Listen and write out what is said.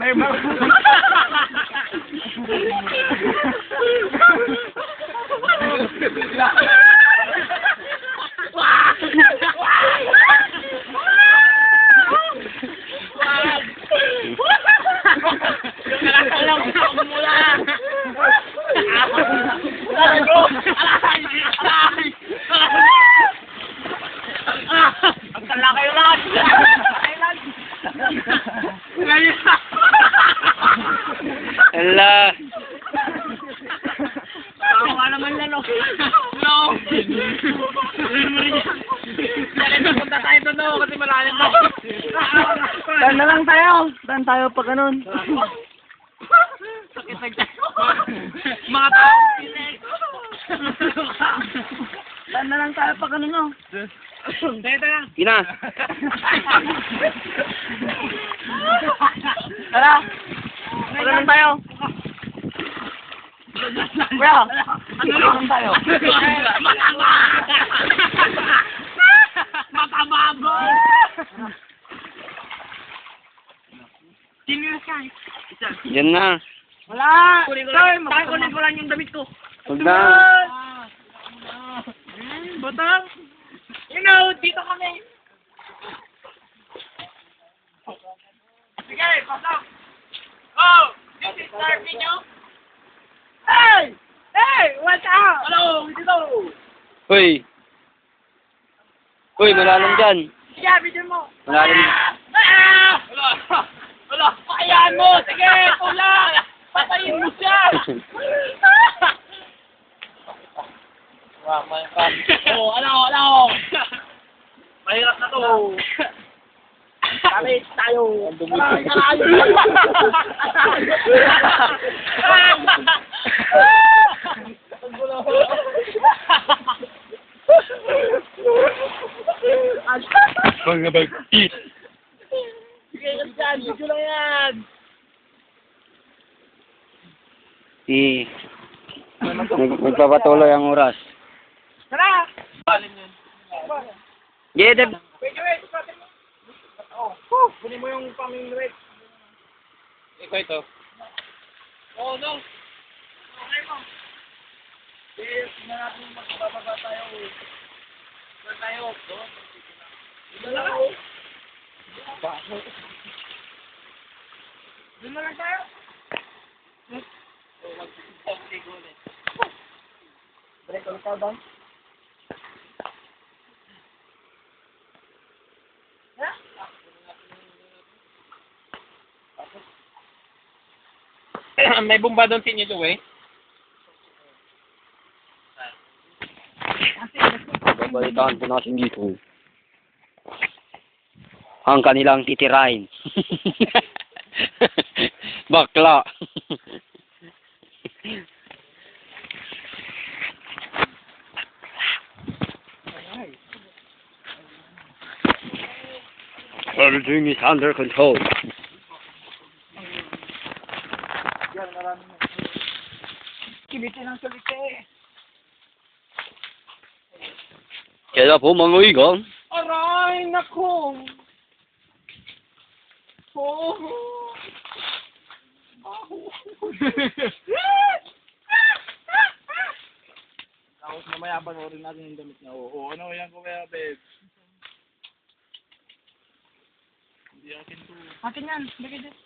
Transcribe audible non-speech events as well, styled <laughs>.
May. Alam <laughs> Ang kala kayo lahat. <laughs> Ngayon. <laughs> Ala. Tama naman yan, oh. No. Dali, punta tayo doon, no, kasi malalim na. Dan na lang tayo. Dan tayo pag ganun. Sakit na dyan. Mga tao. Dan na lang tayo pag ganun, no? Tayo, tayo. Ina. Tara. Pag ganun tayo. Kuya, Ano ganun tayo. Sino ka? Isa. Yan na. Wala. Kunin ko Tayo, lang. Tayo, kunin ko lang yung damit ko. Huwag na. Hmm, Batang. You know, dito kami. Sige, pasok. Oh, this is our video. Watch out! Hello, dito. Hoy. Hoy, malalim dyan. Sige, video mo. Malalim. Ah! Wala. Wala. Pakayaan mo. Sige, tulang. Patayin mo siya. Oh, ano, ano. Mahirap na to. Kami tayo. Karayo. Mga <laughs> <laughs> bagtit. Sige, yan. Video lang yan. Si... Mag- magpapatuloy ang oras. Tara! Yeah, Deb. Wait, wait. Oh, kunin mo yung paming wait. Ikaw ito. Oh, no. Okay mo. Yes, na natin magbababa tayo. Doon tayo. Doon. Ako. Doon na lang tayo. Oh, mag-ligo ulit. Balik ulit tayo doon. May bumba doon sa inyo, Joey. Babalitaan po natin dito. Ang kanilang titirain. <laughs> Bakla. Everything is under control. Kibitin ang salite. Kaya po mga igon, Aray, nako. Oh. Tapos mamaya panoorin natin yung damit niya. Oo, ano yan ko kaya, babe? Hindi akin to. Akin yan. Bigay dyan.